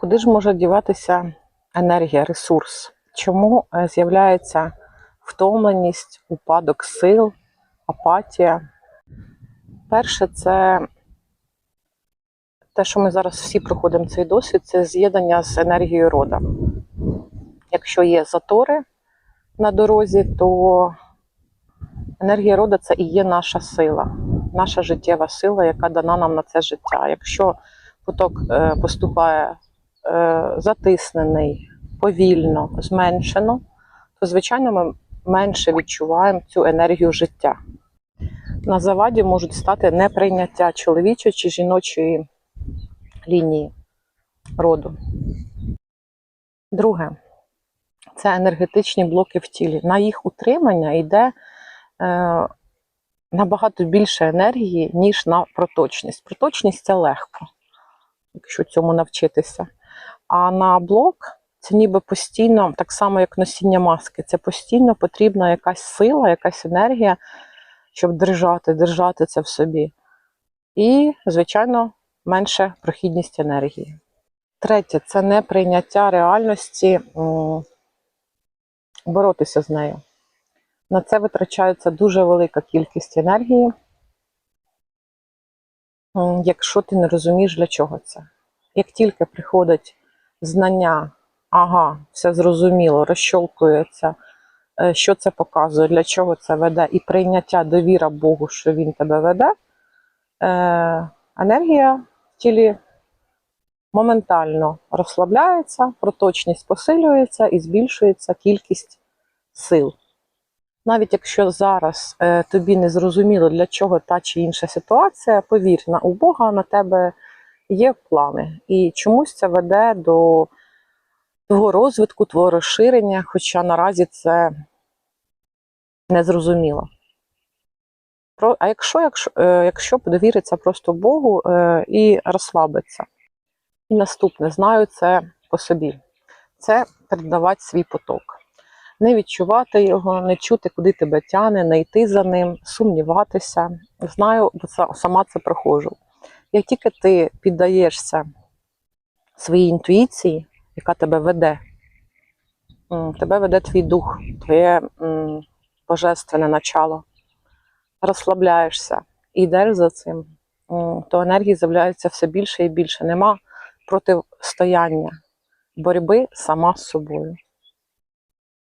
Куди ж може діватися енергія, ресурс? Чому е, з'являється втомленість, упадок сил, апатія? Перше, це те, що ми зараз всі проходимо цей досвід, це з'єднання з енергією рода. Якщо є затори на дорозі, то енергія рода це і є наша сила, наша життєва сила, яка дана нам на це життя. Якщо поток е, поступає затиснений, повільно, зменшено, то, звичайно, ми менше відчуваємо цю енергію життя. На заваді можуть стати неприйняття чоловічої чи жіночої лінії роду. Друге, це енергетичні блоки в тілі. На їх утримання йде е, набагато більше енергії, ніж на проточність. Проточність це легко, якщо цьому навчитися. А на блок це ніби постійно, так само як носіння маски, це постійно потрібна якась сила, якась енергія, щоб держати, держати це в собі. І, звичайно, менше прохідність енергії. Третє це неприйняття реальності, боротися з нею. На це витрачається дуже велика кількість енергії, якщо ти не розумієш, для чого це. Як тільки приходить знання, ага, все зрозуміло, розщолкується, е, що це показує, для чого це веде, і прийняття довіра Богу, що він тебе веде, е, енергія в тілі моментально розслабляється, проточність посилюється і збільшується кількість сил. Навіть якщо зараз е, тобі не зрозуміло, для чого та чи інша ситуація, повір, у Бога на тебе є плани. І чомусь це веде до твого розвитку, твого розширення, хоча наразі це незрозуміло. А якщо, якщо, е, якщо довіриться просто Богу е, і розслабиться. І наступне, знаю це по собі. Це передавати свій поток. Не відчувати його, не чути, куди тебе тяне, не йти за ним, сумніватися. Знаю, бо сама це проходжу. Як тільки ти піддаєшся своїй інтуїції, яка тебе веде, тебе веде твій дух, твоє божественне начало, розслабляєшся і йдеш за цим, то енергії з'являється все більше і більше. Нема протистояння, боротьби сама з собою.